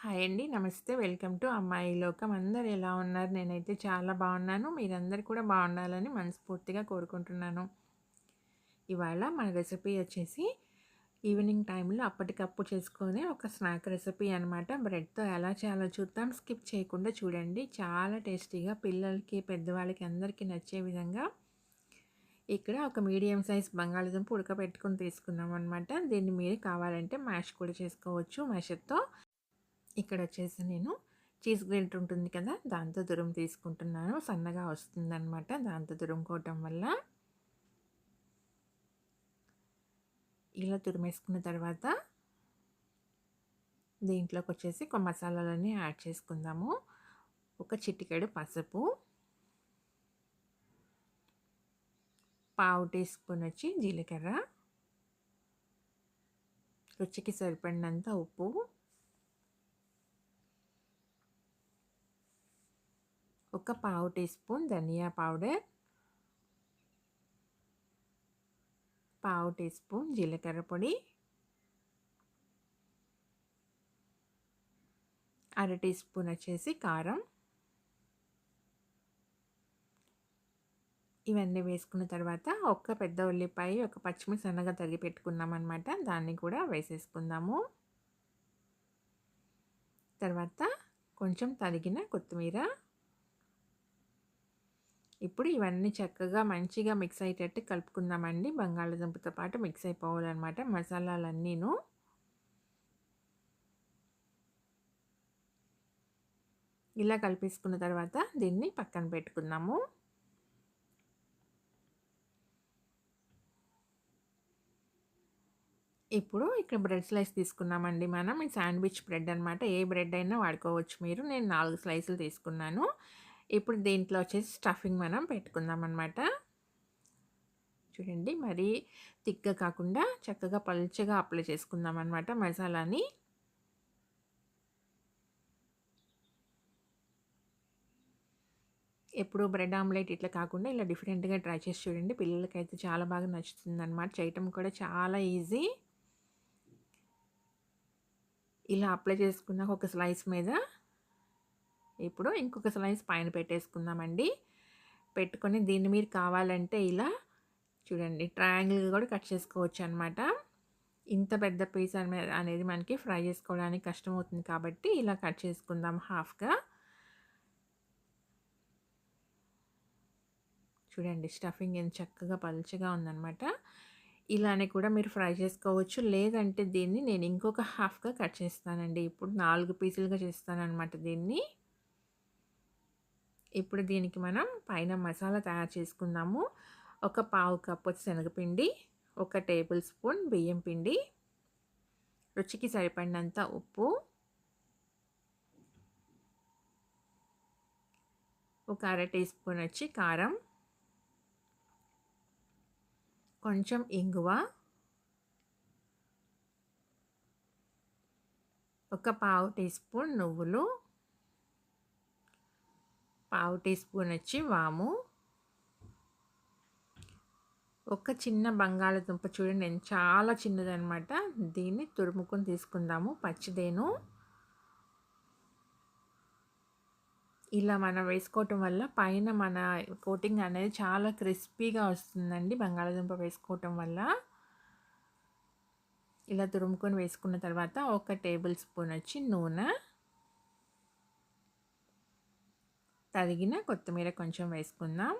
Hi అండి. నమస్తే. Welcome to అమ్మాయి లోకం. అందరు ఎలా ఉన్నారు? నేనైతే చాలా బాగున్నాను. మీరందరు కూడా బాగుండాలని మనస్ఫూర్తిగా కోరుకుంటున్నాను. ఇవాళ మన రెసిపీ వచ్చేసి ఈవినింగ్ టైంలో అప్పటికప్పుడు చేసుకునే ఒక స్నాక్ రెసిపీ అనమాట బ్రెడ్తో ఎలా చేయాలో చూద్దాం. స్కిప్ చేయకుండా చూడండి. చాలా టేస్టీగా పిల్లలకి పెద్దవాళ్ళకి అందరికీ నచ్చే విధంగా ఇక్కడ ఒక మీడియం సైజ్ బంగాళదుంప ఉడకబెట్టుకొని తీసుకున్నాం అనమాట దీన్ని మీరు కావాలంటే మ్యాష్ కూడా చేసుకోవచ్చు. మ్యాషర్తో ఇక్కడ వచ్చేసి నేను చీజ్ గ్రేట్ ఉంటుంది కదా దాంతో దురం తీసుకుంటున్నాను. సన్నగా వస్తుందన్నమాట దాంతో దురుముకోవటం వల్ల. ఇలా తురిమేసుకున్న తర్వాత దీంట్లోకి వచ్చేసి ఒక మసాలాలన్నీ యాడ్ చేసుకుందాము. ఒక చిటికెడు పసుపు పావు టీ స్పూన్ వచ్చి జీలకర్ర రుచికి సరిపడినంత ఉప్పు ఒక పావు టీ స్పూన్ ధనియా పౌడర్ పావు టీ స్పూన్ జీలకర్ర పొడి అర టీ స్పూన్ వచ్చేసి కారం. ఇవన్నీ వేసుకున్న తర్వాత ఒక్క పెద్ద ఉల్లిపాయ ఒక పచ్చిమిర్చి సన్నగా తరిగి పెట్టుకున్నాం అనమాట దాన్ని కూడా వేసేసుకుందాము. తర్వాత కొంచెం తరిగిన కొత్తిమీర ఇప్పుడు ఇవన్నీ చక్కగా మంచిగా మిక్స్ అయ్యేటట్టు కలుపుకుందామండి. బంగాళదుంపతో పాటు మిక్స్ అయిపోవాలన్నమాట మసాలాలన్నీను. ఇలా కలిపేసుకున్న తర్వాత దీన్ని పక్కన పెట్టుకుందాము. ఇప్పుడు ఇక్కడ బ్రెడ్ స్లైస్ తీసుకున్నామండి మనం. ఈ శాండ్విచ్ బ్రెడ్ అనమాట ఏ బ్రెడ్ అయినా వాడుకోవచ్చు మీరు. నేను నాలుగు స్లైసులు తీసుకున్నాను. ఇప్పుడు దీంట్లో వచ్చేసి స్టఫింగ్ మనం పెట్టుకుందాం అనమాట చూడండి మరీ తిక్క కాకుండా చక్కగా పల్చగా అప్లై చేసుకుందాం అనమాట మసాలాని. ఎప్పుడు బ్రెడ్ ఆమ్లెట్ ఇట్లా కాకుండా ఇలా డిఫరెంట్గా ట్రై చేసి చూడండి. పిల్లలకైతే చాలా బాగా నచ్చుతుంది అనమాట చేయటం కూడా చాలా ఈజీ. ఇలా అప్లై చేసుకున్నాక ఒక స్లైస్ మీద ఇప్పుడు ఇంకొక స్లైస్ పైన పెట్టేసుకుందామండి. పెట్టుకొని దీన్ని మీరు కావాలంటే ఇలా చూడండి ట్రయాంగిల్ కూడా కట్ చేసుకోవచ్చు అనమాట ఇంత పెద్ద పీస్ అనేది మనకి ఫ్రై చేసుకోవడానికి కష్టమవుతుంది కాబట్టి ఇలా కట్ చేసుకుందాం హాఫ్గా. చూడండి స్టఫింగ్ ఎంత చక్కగా పలుచగా ఉందనమాట ఇలానే కూడా మీరు ఫ్రై చేసుకోవచ్చు. లేదంటే దీన్ని నేను ఇంకొక హాఫ్గా కట్ చేస్తానండి. ఇప్పుడు నాలుగు పీసులుగా అనమాట దీన్ని. ఇప్పుడు దీనికి మనం పైన మసాలా తయారు చేసుకుందాము. ఒక పావు కప్పు శనగపిండి ఒక టేబుల్ స్పూన్ బియ్యం పిండి రుచికి సరిపడినంత ఉప్పు ఒక అర టీ స్పూన్ వచ్చి కారం కొంచెం ఇంగువ ఒక పావు టీ స్పూన్ నువ్వులు పావు టీ స్పూన్ వచ్చి వాము. ఒక చిన్న బంగాళదుంప చూడండి నేను చాలా చిన్నదనమాట దీన్ని తురుముకొని తీసుకుందాము పచ్చిదేను. ఇలా మనం వేసుకోవటం వల్ల పైన మన కోటింగ్ అనేది చాలా క్రిస్పీగా వస్తుందండి బంగాళదుంప వేసుకోవటం వల్ల. ఇలా తురుముకొని వేసుకున్న తర్వాత ఒక టేబుల్ స్పూన్ వచ్చి నూనె. తరిగిన కొత్తిమీర కొంచెం వేసుకుందాం.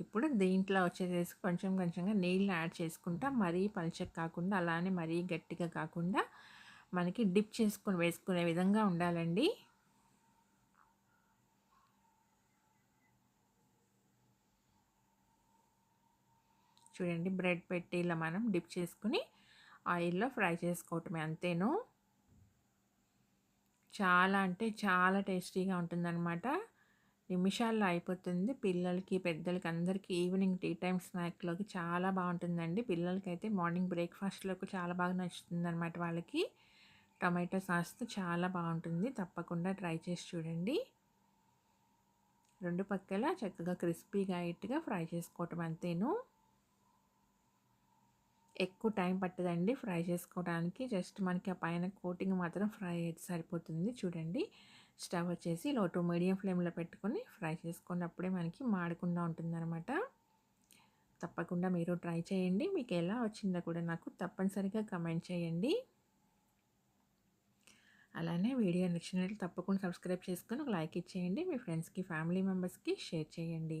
ఇప్పుడు దీంట్లో వచ్చేసేసి కొంచెం కొంచెంగా నీళ్ళు యాడ్ చేసుకుంటా మరీ పలుచగా కాకుండా అలానే మరీ గట్టిగా కాకుండా మనకి డిప్ చేసుకుని వేసుకునే విధంగా ఉండాలండి. చూడండి బ్రెడ్ పెట్టి ఇలా మనం డిప్ చేసుకుని ఆయిల్లో ఫ్రై చేసుకోవటమే అంతేను. చాలా అంటే చాలా టేస్టీగా ఉంటుందన్నమాట. నిమిషాల్లో అయిపోతుంది. పిల్లలకి పెద్దలకి అందరికీ ఈవినింగ్ టీ టైం స్నాక్లోకి చాలా బాగుంటుందండి. పిల్లలకి అయితే మార్నింగ్ బ్రేక్ఫాస్ట్లోకి చాలా బాగా నచ్చుతుంది అనమాట వాళ్ళకి. టమాటో సాస్తో చాలా బాగుంటుంది. తప్పకుండా ట్రై చేసి చూడండి. రెండు పక్కల చక్కగా క్రిస్పీగా ఇట్గా ఫ్రై చేసుకోవటం అంతేను. ఎక్కువ టైం పట్టదండి ఫ్రై చేసుకోవడానికి. జస్ట్ మనకి ఆ పైన కోటింగ్ మాత్రం ఫ్రై అయితే సరిపోతుంది. చూడండి. స్టవ్ వచ్చేసి లో టు మీడియం ఫ్లేమ్లో పెట్టుకొని ఫ్రై చేసుకున్నప్పుడే అప్పుడే మనకి మాడకుండా ఉంటుందన్నమాట. తప్పకుండా మీరు ట్రై చేయండి. మీకు ఎలా వచ్చిందో కూడా నాకు తప్పనిసరిగా కమెంట్ చేయండి. అలానే వీడియో నచ్చినట్లు తప్పకుండా సబ్స్క్రైబ్ చేసుకొని ఒక లైక్ ఇచ్చేయండి. మీ ఫ్రెండ్స్కి ఫ్యామిలీ మెంబర్స్కి షేర్ చేయండి.